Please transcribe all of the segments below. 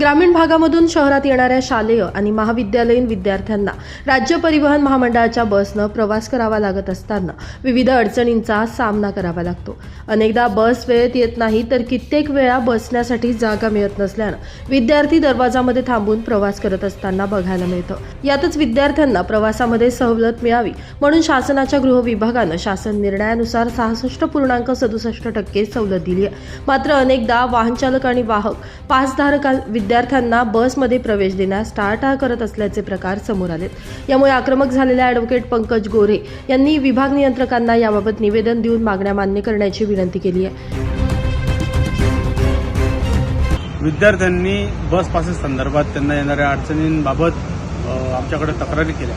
ग्रामीण भागामधून शहरात येणाऱ्या शालेय आणि महाविद्यालयीन विद्यार्थ्यांना राज्य परिवहन महामंडळाच्या बसनं प्रवास करावा लागत असताना विविध अडचणींचा सामना करावा लागतो. अनेकदा बस वेळेत येत नाही तर कित्येक वेळा बसण्यासाठी जागा मिळत नसल्यानं विद्यार्थी दरवाजामध्ये थांबून प्रवास करत असताना बघायला मिळतं. यातच विद्यार्थ्यांना प्रवासामध्ये सवलत मिळावी म्हणून शासनाच्या गृह विभागानं शासन निर्णयानुसार सहासष्ट पूर्णांक सदुसष्ट टक्के सवलत दिली आहे. मात्र अनेकदा वाहनचालक आणि वाहक पासधारक विद्यार्थ्यांना बसमध्ये प्रवेश देण्यास टाळाटाळ करत असल्याचे प्रकार समोर आलेत. यामुळे आक्रमक झालेल्या ॲडव्होकेट पंकज गोरे यांनी विभाग नियंत्रकांना याबाबत निवेदन देऊन मागण्या मान्य करण्याची विनंती केली आहे. विद्यार्थ्यांनी बस पासेस संदर्भात त्यांना येणाऱ्या अडचणींबाबत आमच्याकडे तक्रारी केल्या.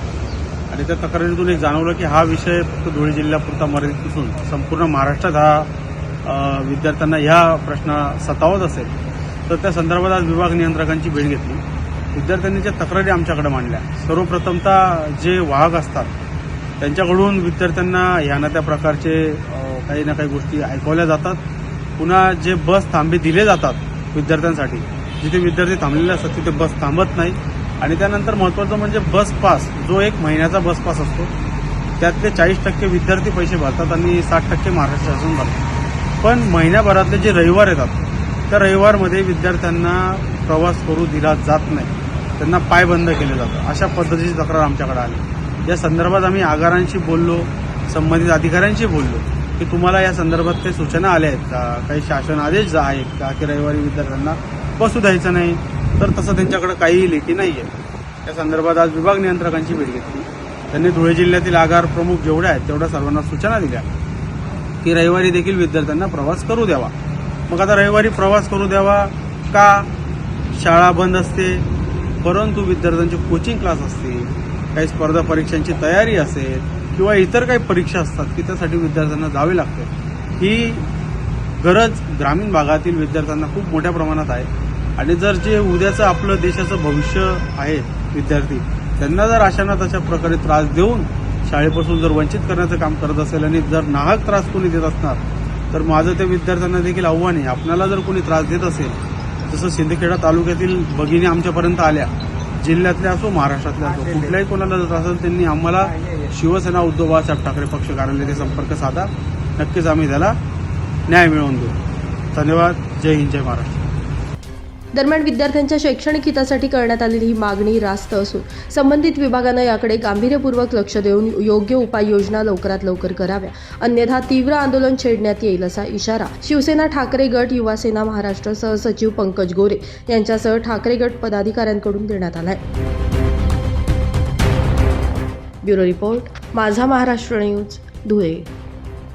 आणि त्या तक्रारीतून एक जाणवलं की हा विषय फक्त धुळे जिल्ह्यापुरता मर्यादित नसून संपूर्ण महाराष्ट्रात हा विद्यार्थ्यांना ह्या प्रश्न सतावत असेल. तर त्या संदर्भात आज विभाग नियंत्रकांची भेट घेतली. विद्यार्थ्यांनी ज्या तक्रारी आमच्याकडे मांडल्या. सर्वप्रथमतः जे वाहक असतात त्यांच्याकडून विद्यार्थ्यांना ह्या ना त्या प्रकारचे काही ना काही गोष्टी ऐकवल्या जातात. पुन्हा जे बस थांबे दिले जातात विद्यार्थ्यांसाठी जिथे विद्यार्थी थांबलेले असतात तिथे बस थांबत नाही. आणि त्यानंतर महत्त्वाचं म्हणजे बस पास जो एक महिन्याचा बस पास असतो त्यातले चाळीस टक्के विद्यार्थी पैसे भरतात आणि साठ टक्के महाराष्ट्र शासन भरतात पण महिन्याभरातले जे रविवार येतात त्या रविवारमध्ये विद्यार्थ्यांना प्रवास करू दिला जात नाही. त्यांना पायबंद केले जातं अशा पद्धतीची तक्रार आमच्याकडे आली. या संदर्भात आम्ही आगारांशी बोललो संबंधित अधिकाऱ्यांशी बोललो की तुम्हाला या संदर्भात काही सूचना आल्या आहेत का? काही शासन आदेश जा- आहेत का की रविवारी विद्यार्थ्यांना बसू द्यायचं नाही? तर तसं त्यांच्याकडे काहीही लेखी नाही आहे या संदर्भात आज विभाग नियंत्रकांची भेट घेतली. त्यांनी धुळे जिल्ह्यातील आगार प्रमुख जेवढ्या आहेत तेवढ्या सर्वांना सूचना दिल्या की रविवारी देखील विद्यार्थ्यांना प्रवास करू द्यावा. मग आता रविवारी प्रवास करू द्यावा का? शाळा बंद असते परंतु विद्यार्थ्यांचे कोचिंग क्लास असतील काही स्पर्धा परीक्षांची तयारी असेल किंवा इतर काही परीक्षा असतात की त्यासाठी विद्यार्थ्यांना जावे लागते. ही गरज ग्रामीण भागातील विद्यार्थ्यांना खूप मोठ्या प्रमाणात आहे. आणि जर जे उद्याचं आपलं देशाचं भविष्य आहे विद्यार्थी त्यांना जर अशांना तशा प्रकारे त्रास देऊन शाळेपासून जर वंचित करण्याचं काम करत असेल आणि जर नाहक त्रास कोणी देत असणार तर माझं त्या विद्यार्थ्यांना देखील आव्हान आहे. आपणाला जर कोणी त्रास देत असेल जसं सिंदखेडा तालुक्यातील भगिनी आमच्यापर्यंत आल्या जिल्ह्यातल्या असो महाराष्ट्रातल्या असो कुठल्याही कोणाला जर त्रास असेल त्यांनी आम्हाला शिवसेना उद्धव बाळासाहेब ठाकरे पक्ष कार्यालयाचे संपर्क साधा. नक्कीच आम्ही त्याला न्याय मिळवून देऊ. धन्यवाद. जय हिंद जय महाराष्ट्र. दरम्यान विद्यार्थ्यांच्या शैक्षणिक हितासाठी करण्यात आलेली ही मागणी रास्त असून संबंधित विभागानं याकडे गांभीर्यपूर्वक लक्ष देऊन योग्य उपाययोजना लवकरात लवकर कराव्या. अन्यथा तीव्र आंदोलन छेडण्यात येईल असा इशारा शिवसेना ठाकरे गट युवा सेना महाराष्ट्र सहसचिव पंकज गोरे यांच्यासह ठाकरे गट पदाधिकाऱ्यांकडून देण्यात आलाय. ब्युरो रिपोर्ट माझा महाराष्ट्र न्यूज धुळे.